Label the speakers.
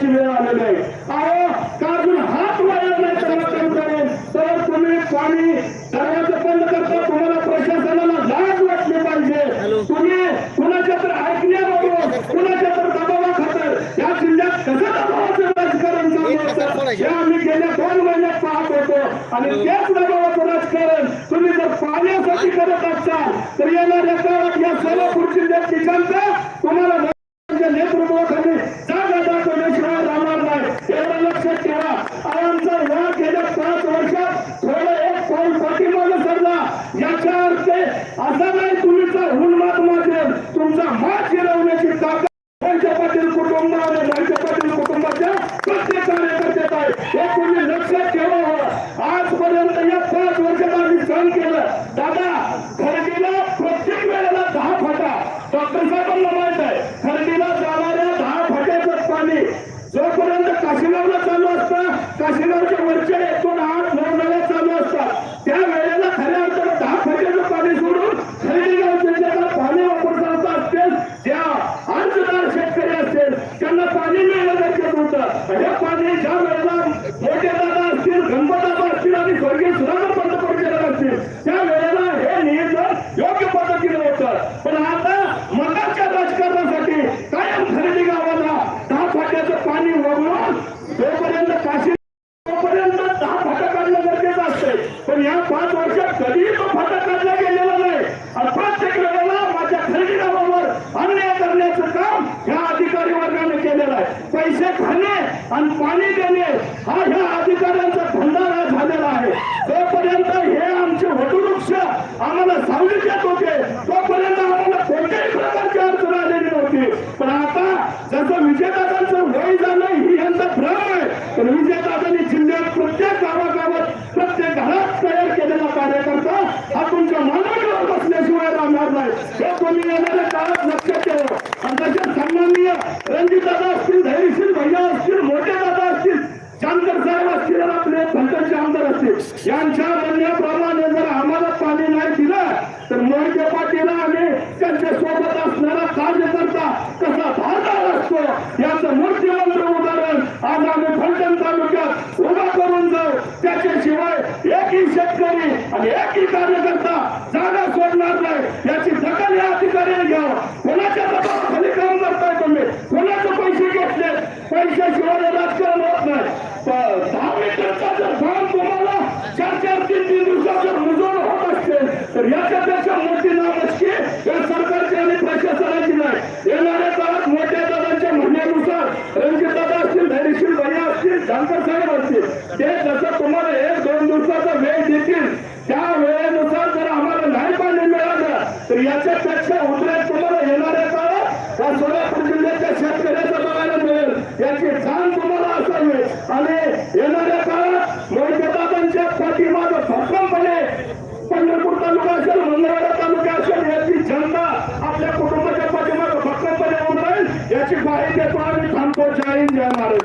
Speaker 1: करण्याची वेळ आलेली आहे. अहो का अजून हात वाढत नाही कर्मचारीकडे तर तुम्ही स्वामी करायचं बंद करता तुम्हाला प्रशासनाला लाज वाटली पाहिजे. तुम्ही कुणाच्या तर ऐकण्याबाबत कुणाच्या तर दबावा खातर या जिल्ह्यात कसं दबावाचं राजकारण हे आम्ही गेल्या दोन महिन्यात पाहत होतो. आणि त्याच दबावाचं राजकारण तुम्ही जर पाण्यासाठी करत असाल तर येणाऱ्या काळात या सोलापूर जिल्ह्यात पिकांचा तुम्हाला नेतृत्वाखाली याचा अर्थ असा नाही तुमचा हुनमात मात्र तुमचा हात गिरवण्याची ताकद मोहिते पाटील कुटुंब आणि मोहिते पाटील कुटुंबाच्या प्रत्येक कार्यकर्त्यात आहे. हे तुम्ही लक्षात ठेवा आजपर्यंत या पाच वर्षात आम्ही सहन केलं. दादा खरेदीला प्रत्येक वेळेला दहा फाटा डॉक्टर साहेबांना माहीत आहे खरेदीला जाणाऱ्या दहा फाट्याचं पाणी जोपर्यंत काशीगावला चालू असतं काशीगावच्या वरच्या एकूण आठ नऊ नव्या चालू असतात त्या वेळेला खऱ्या अर्थानं दहा फाट्याचं पाणी सोडून खरेदी गावच्या पाणी वापरत असतील ज्या अर्जदार शेतकरी असतील त्यांना पाणी मिळणं गरजेचं पाणी ज्या वेळेला मोठे दादा असतील असतील आणि स्वर्गीय सुधाकर पंतप्रधान असतील त्या वेळेला हे नियोजन योग्य पद्धतीने होतं. पण आता मताच्या राजकारणासाठी कायम खरेदी गावाला दहा फाट्याचं पाणी वगळून तोपर्यंत काशी तोपर्यंत दहा फाटा काढणं गरजेचं असते पण या पाच वर्षात कधीही तो फाटा काढला गेलेला नाही. आणि प्रत्येक वेळेला माझ्या खरेदी गावावर अन्याय करण्याचं काम ह्या अधिकारी वर्गाने केलेलं आहे. पैसे आणि पाणी देणे हा ह्या अधिकाऱ्यांचा भंडारा झालेला आहे. तोपर्यंत हे आमचे वटवृक्ष आम्हाला सावली देत होते तोपर्यंत आम्हाला कोणत्याही प्रकारची अडचण आलेली नव्हती. पण आता जसं विजयदादांचं वय झालं ही यांचा भ्रम आहे. पण विजयदादांनी जिल्ह्यात प्रत्येक गावागावात प्रत्येक घरात तयार केलेला कार्यकर्ता हा तुमच्या मानवावर बसल्याशिवाय राहणार नाही हे तुम्ही येणाऱ्या काळात लक्षात ठेवा आणि तसेच सन्माननीय रणजित दादा असतील धैर्यशील भैया असतील मोठे दादा असतील जानकर साहेब असतील आणि आपले भंडारचे आमदार असतील यांच्या म्हणण्याप्रमाणे जर आम्हाला पाणी नाही दिलं तर मोहिते पाटील आणि त्यांच्यासोबत असणारा कार्यकर्ता कसा भारतार असतो? याचं मूर्तिमंत्र उदाहरण आज आम्ही फलटण तालुक्यात उभा करून जाऊ त्याच्याशिवाय एकही शेतकरी आणि एकही कार्यकर्ता जागा सोडणार नाही याची दखल या अधिकाऱ्याने घ्यावं. कोणाच्या दबावाखाली काम करताय तुम्ही? कोणाचे पैसे घेतले पैशाशिवाय राजकारण होत नाही. दहा मीटरचा जर फॉर्म तुम्हाला तुला जर रुजवण होत असते. तर याच्यापेक्षा मोठी नामचकी या सरकारची आणि प्रशासनाची नाही येणाऱ्या काळात मोठ्या दादांच्या म्हणण्यानुसार रणजित दादा असतील धैर्यशील भैया असतील जानकर साहेब असतील ते जसं तुम्हाला एक दोन दिवसाचा वेळ देतील त्या वेळेनुसार जर आम्हाला नाही पाणी मिळालं तर याच्यापेक्षा उतरेल तुम्हाला येणाऱ्या काळात या सोलापूर जिल्ह्याच्या शेतकऱ्याचं बघायला मिळेल. याची जाण तुम्हाला असावी. आणि येणाऱ्या కుమారుడి సంతోషాయం చేయాలి